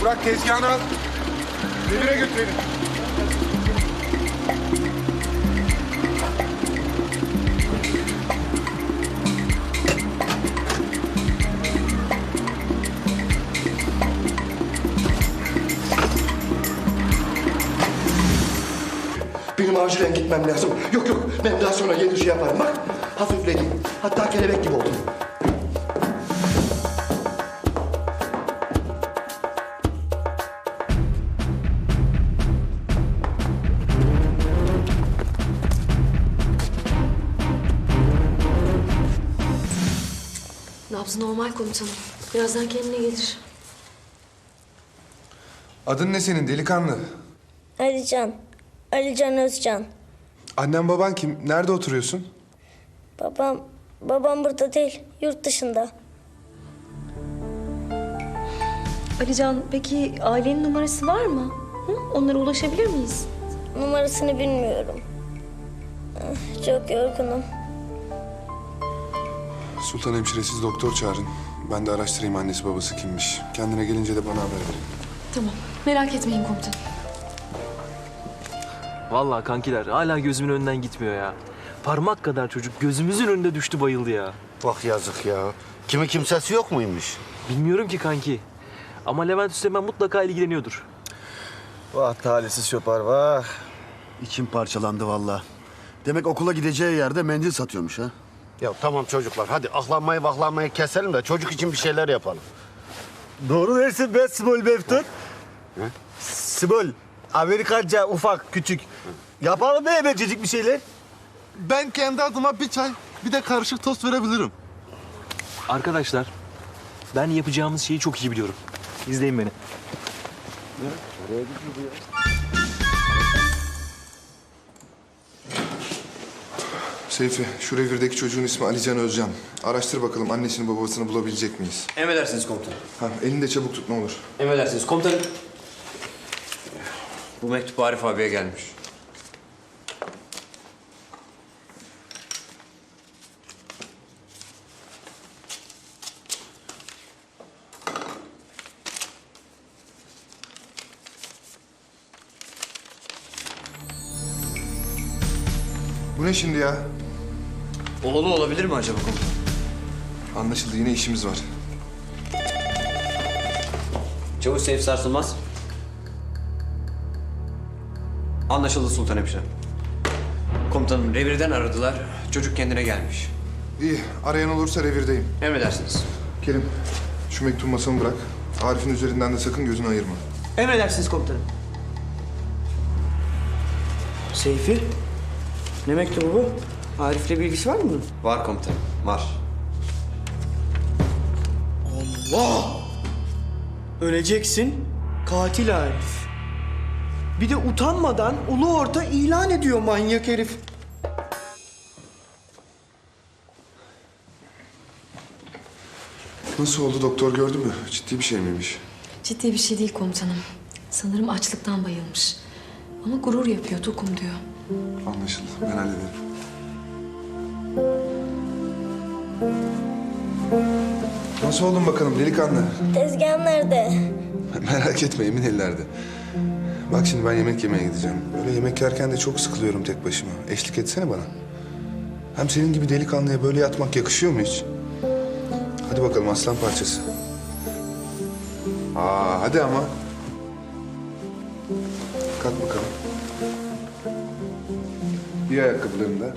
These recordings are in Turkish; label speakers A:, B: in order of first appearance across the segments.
A: Burak tezgahını al. Revire götürelim.
B: Benim acilen gitmem lazım. Yok yok ben daha sonra gelir şey yaparım. Bak hafifledim. Hatta kelebek gibi oldum.
C: Nabzı normal komutanım. Birazdan kendine gelir.
A: Adın ne senin delikanlı?
D: Alican. Alican Özcan.
A: Annen baban kim? Nerede oturuyorsun?
D: Babam, babam burada değil, yurt dışında.
C: Alican peki ailenin numarası var mı? Hı? Onlara ulaşabilir miyiz?
D: Numarasını bilmiyorum. Çok yorgunum.
A: Sultan hemşiresiz doktor çağırın. Ben de araştırayım annesi babası kimmiş. Kendine gelince de bana haber verin.
C: Tamam. Merak etmeyin komutanım.
E: Vallahi kankiler hala gözümün önünden gitmiyor ya. Parmak kadar çocuk gözümüzün önünde düştü bayıldı ya.
F: Bak yazık ya. Kimi kimsesi yok muymuş?
E: Bilmiyorum ki kanki. Ama Levent Üstemen mutlaka ilgileniyordur.
G: Vah talihsiz şopar vah.
F: İçim parçalandı vallahi. Demek okula gideceği yerde mendil satıyormuş ha. Ya tamam çocuklar hadi aklanmayı baklanmayı keselim de çocuk için bir şeyler yapalım.
G: Doğru dersin be Small Beftun. Small. Amerikanca ufak küçük. Yapalım be emercecik bir şeyler.
H: Ben kendi adıma bir çay, bir de karışık tost verebilirim.
E: Arkadaşlar ben yapacağımız şeyi çok iyi biliyorum. İzleyin beni.
A: Seyfi, şu revirdeki çocuğun ismi Alican Özcan. Araştır bakalım annesini babasını bulabilecek miyiz?
I: Emredersiniz komutanım.
A: Ha, elini de çabuk tut ne olur.
I: Emredersiniz komutanım. Bu mektup Arif abiye gelmiş.
A: Bu ne şimdi ya?
I: Oğlu olabilir mi acaba komutanım?
A: Anlaşıldı yine işimiz var.
I: Çavuş Seyf Sarsılmaz. Anlaşıldı Sultan Hemşire. Komutanım revirden aradılar. Çocuk kendine gelmiş.
A: İyi, arayan olursa revirdeyim.
I: Emredersiniz.
A: Kerim, şu mektubu masama bırak. Arif'in üzerinden de sakın gözünü ayırma.
J: Emredersiniz komutanım. Seyfi? Ne mektubu bu? Arif'le bir ilgisi var mı?
I: Var komutanım, var.
J: Öleceksin, katil Arif. Bir de utanmadan ulu orta ilan ediyor manyak herif.
A: Nasıl oldu doktor gördü mü? Ciddi bir şey miymiş?
C: Ciddi bir şey değil komutanım. Sanırım açlıktan bayılmış. Ama gurur yapıyor, tokum diyor.
A: Anlaşıldı, ben hallederim. Nasıl oldun bakalım delikanlı?
D: Tezgahın nerede?
A: Merak etme emin ellerde. Bak şimdi ben yemek yemeye gideceğim. Böyle yemek yerken de çok sıkılıyorum tek başıma. Eşlik etsene bana. Hem senin gibi delikanlıya böyle yatmak yakışıyor mu hiç? Hadi bakalım aslan parçası. Aa hadi ama. Kalk bakalım. İyi ayakkabılarını da.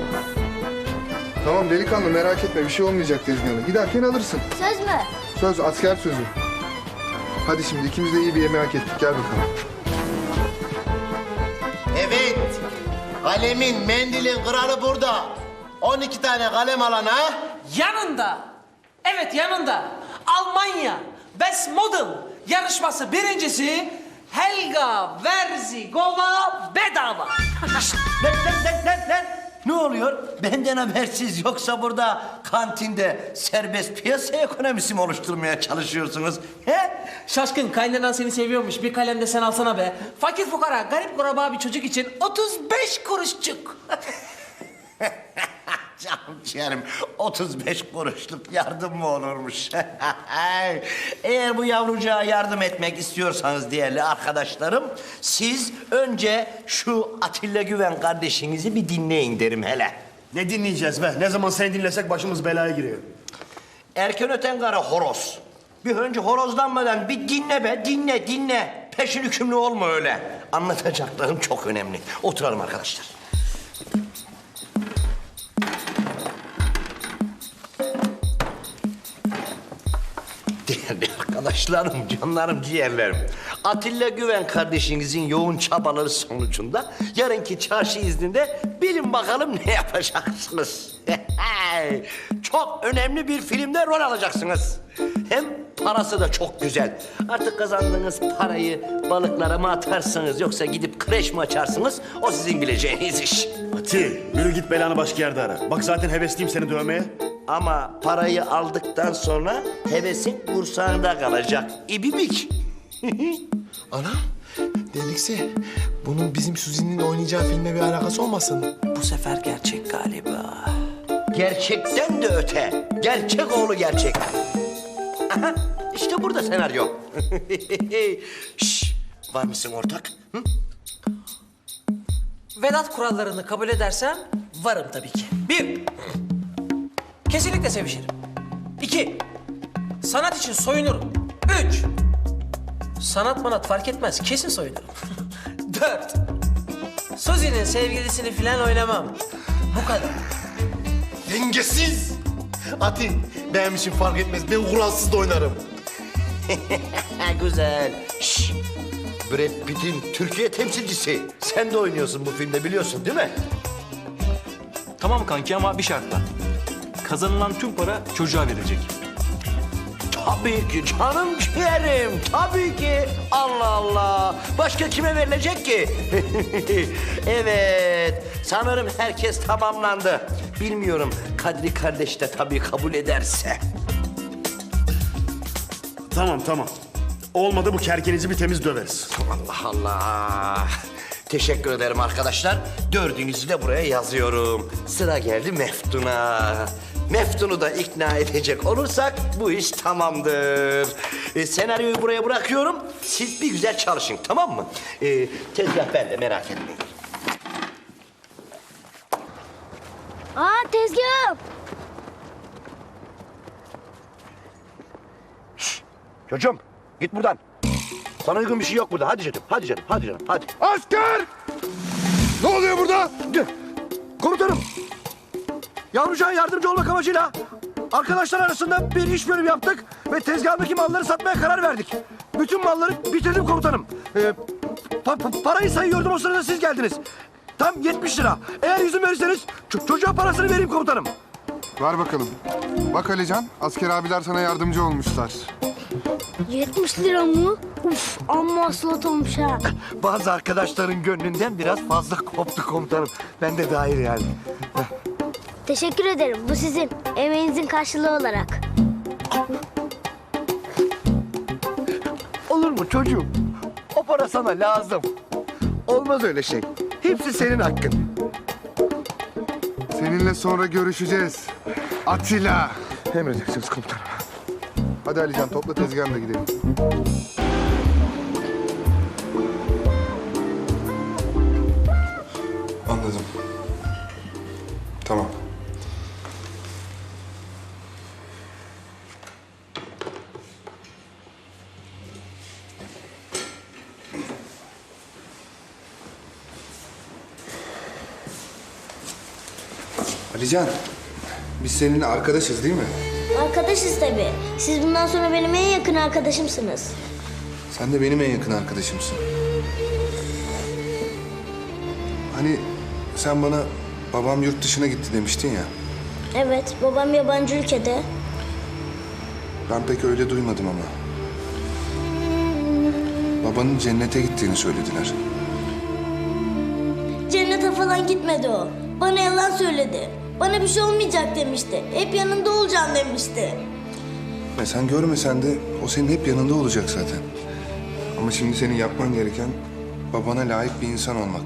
A: Tamam delikanlı merak etme bir şey olmayacak tezgahına. Giderken alırsın.
D: Söz mü?
A: Söz asker sözü. Hadi şimdi ikimiz de iyi bir yemeği hak ettik. Gel bakalım.
F: Evet. Kalemin, mendilin kralı burada. 12 tane kalem alana.
K: Yanında, evet yanında Almanya Best Model yarışması birincisi Helga Verzigova bedava.
F: Lan lan lan lan. Ne oluyor? Benden habersiz yoksa burada kantinde serbest piyasa ekonomisi mi oluşturmaya çalışıyorsunuz? He?
K: Şaşkın kaynanan seni seviyormuş bir kalem de sen alsana be. Fakir fukara garip kuraba bir çocuk için 35 kuruşçuk.
F: Canım ciğerim 35 kuruşluk yardım mı olurmuş? Eğer bu yavrucağa yardım etmek istiyorsanız değerli arkadaşlarım... ...siz önce şu Atilla Güven kardeşinizi bir dinleyin derim hele.
G: Ne dinleyeceğiz be? Ne zaman seni dinlesek başımız belaya giriyor.
F: Erken öten kara horoz. Bir önce horozlanmadan bir dinle be, dinle, dinle. Peşin hükümlü olma öyle. Anlatacaklarım çok önemli. Oturalım arkadaşlar. Arkadaşlarım, canlarım, ciğerlerim. Atilla Güven kardeşinizin yoğun çabaları sonucunda yarınki çarşı izninde bilin bakalım ne yapacaksınız. çok önemli bir filmde rol alacaksınız. Hem parası da çok güzel. Artık kazandığınız parayı balıklara mı atarsınız yoksa gidip kreş mi açarsınız? O sizin bileceğiniz iş.
G: Ati, yürü git belanı başka yerde ara. Bak zaten hevesliyim seni dövmeye.
F: Ama parayı aldıktan sonra hevesin kursağında kalacak. İbibik.
H: Ana, deliksi. Bunun bizim Suzi'nin oynayacağı filmle bir alakası olmasın?
K: Bu sefer gerçek galiba.
F: Gerçekten de öte. Gerçek oğlu gerçek. Aha, işte burada senaryo. Şş, var mısın ortak? Hı?
K: Vedat kurallarını kabul edersem varım tabii ki. Bir, kesinlikle sevişirim. İki, sanat için soyunurum. Üç, sanat manat fark etmez kesin soyunurum. Dört, Suzi'nin sevgilisini filan oynamam. Bu kadar.
H: Dengesiz. Ati, benim için fark etmez. Ben kuralsız da oynarım.
F: Güzel. Şş, Brad Pitt'in Türkiye temsilcisi. Sen de oynuyorsun bu filmde biliyorsun değil mi?
E: Tamam kanki ama bir şartla. Kazanılan tüm para çocuğa verilecek.
F: Tabii ki canım ciğerim. Tabii ki. Allah Allah. Başka kime verilecek ki? evet. Sanırım herkes tamamlandı. Bilmiyorum. Kadri kardeş de tabii kabul ederse.
G: Tamam tamam. Olmadı bu kerkenizi bir temiz döveriz.
F: Allah Allah. Teşekkür ederim arkadaşlar. Dördünüzü de buraya yazıyorum. Sıra geldi Meftun'a. Meftun'u da ikna edecek olursak bu iş tamamdır. Ee, senaryoyu buraya bırakıyorum. Siz bir güzel çalışın tamam mı? Ee, tezgah bende merak etmeyin.
D: Aa tezgahım.
F: Çocuğum git buradan. Sana uygun bir şey yok burada. Hadi canım, hadi canım, hadi canım, hadi.
A: Asker! Ne oluyor burada?
F: Komutanım. Yavrucağın yardımcı olmak amacıyla arkadaşlar arasında bir iş bölümü yaptık ve tezgahdaki malları satmaya karar verdik. Bütün malları bitirdim komutanım. Ee, pa- pa- parayı sayıyordum o sırada siz geldiniz. Tam 70 lira. Eğer izin verirseniz ço- çocuğa parasını vereyim komutanım.
A: Ver bakalım. Bak Alican, asker abiler sana yardımcı olmuşlar.
D: 70 lira mı? Uf amma aslat olmuş ha.
F: Bazı arkadaşların gönlünden biraz fazla koptu komutanım. Ben de dahil yani.
D: Teşekkür ederim. Bu sizin emeğinizin karşılığı olarak.
F: Olur mu çocuğum? O para sana lazım. Olmaz öyle şey. Hepsi senin hakkın.
A: Seninle sonra görüşeceğiz. Atilla.
F: Emredersiniz komutanım.
A: Hadi Alican topla tezgahını da gidelim. Alican, biz seninle arkadaşız değil mi?
D: Arkadaşız tabii. Siz bundan sonra benim en yakın arkadaşımsınız.
A: Sen de benim en yakın arkadaşımsın. Hani sen bana babam yurt dışına gitti demiştin ya.
D: Evet, babam yabancı ülkede.
A: Ben pek öyle duymadım ama. Babanın cennete gittiğini söylediler.
D: Cennete falan gitmedi o. Bana yalan söyledi. Bana bir şey olmayacak demişti. Hep yanında olacağım demişti.
A: Ve sen görmesen de o senin hep yanında olacak zaten. Ama şimdi senin yapman gereken babana layık bir insan olmak.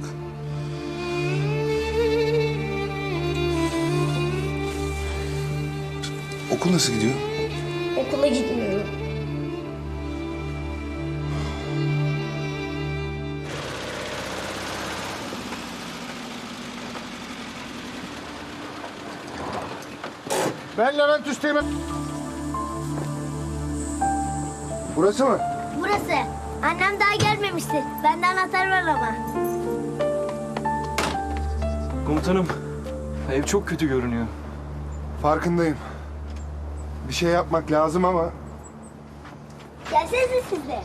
A: Okul nasıl gidiyor?
D: Okula gitmiyorum.
A: Ben Levent Üsteğmen. Burası mı?
D: Burası. Annem daha gelmemiştir. Bende anahtar var ama.
E: Komutanım, ev çok kötü görünüyor.
A: Farkındayım. Bir şey yapmak lazım ama
D: Gelsenize siz de.